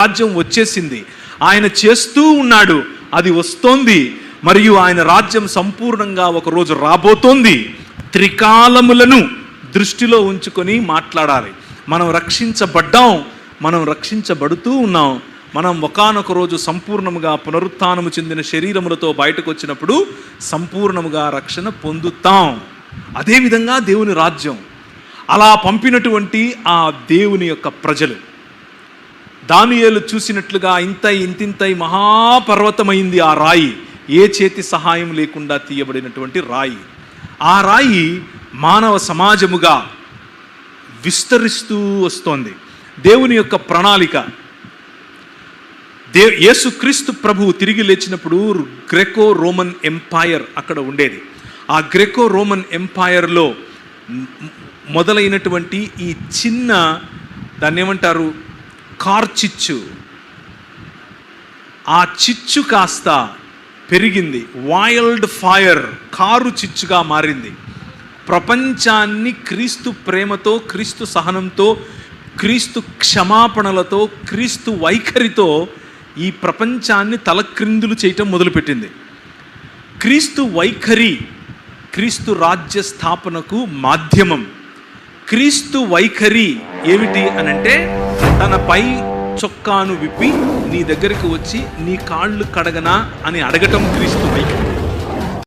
రాజ్యం వచ్చేసింది. ఆయన చేస్తూ ఉన్నాడు. అది వస్తోంది. మరియు ఆయన రాజ్యం సంపూర్ణంగా ఒకరోజు రాబోతోంది. త్రికాలములను దృష్టిలో ఉంచుకొని మాట్లాడాలి. మనం రక్షించబడ్డాం. మనం రక్షించబడుతూ ఉన్నాం. మనం ఒకానొక రోజు సంపూర్ణముగా పునరుత్థానము చెందిన శరీరములతో బయటకు వచ్చినప్పుడు సంపూర్ణముగా రక్షణ పొందుతాం. అదేవిధంగా దేవుని రాజ్యం. అలా పంపినటువంటి ఆ దేవుని యొక్క ప్రజలు. దానియేలు చూసినట్లుగా ఇంత ఇంతింతై మహాపర్వతమైంది ఆ రాయి. ఏ చేతి సహాయం లేకుండా తీయబడినటువంటి రాయి. ఆ రాయి మానవ సమాజముగా విస్తరిస్తూ వస్తోంది. దేవుని యొక్క ప్రణాళిక. దే యేసుక్రీస్తు ప్రభువు తిరిగి లేచినప్పుడు గ్రెకో రోమన్ ఎంపైర్ అక్కడ ఉండేది. ఆ గ్రెకో రోమన్ ఎంపైర్లో మొదలైనటువంటి ఈ చిన్న దాన్ని ఏమంటారు కార్చిచ్చు. ఆ చిచ్చు కాస్త పెరిగింది. వైల్డ్ ఫైర్ కారు చిచ్చుగా మారింది. ప్రపంచాన్ని క్రీస్తు ప్రేమతో క్రీస్తు సహనంతో క్రీస్తు క్షమాపణలతో క్రీస్తు వైఖరితో ఈ ప్రపంచాన్ని తలక్రిందులు చేయటం మొదలుపెట్టింది. క్రీస్తు వైఖరి క్రీస్తు రాజ్య స్థాపనకు మాధ్యమం. క్రీస్తు వైఖరి ఏమిటి అనంటే తన పై చొక్కాను విప్పి నీ దగ్గరికి వచ్చి నీ కాళ్ళు కడగనా అని అడగటం క్రీస్తు వైఖరి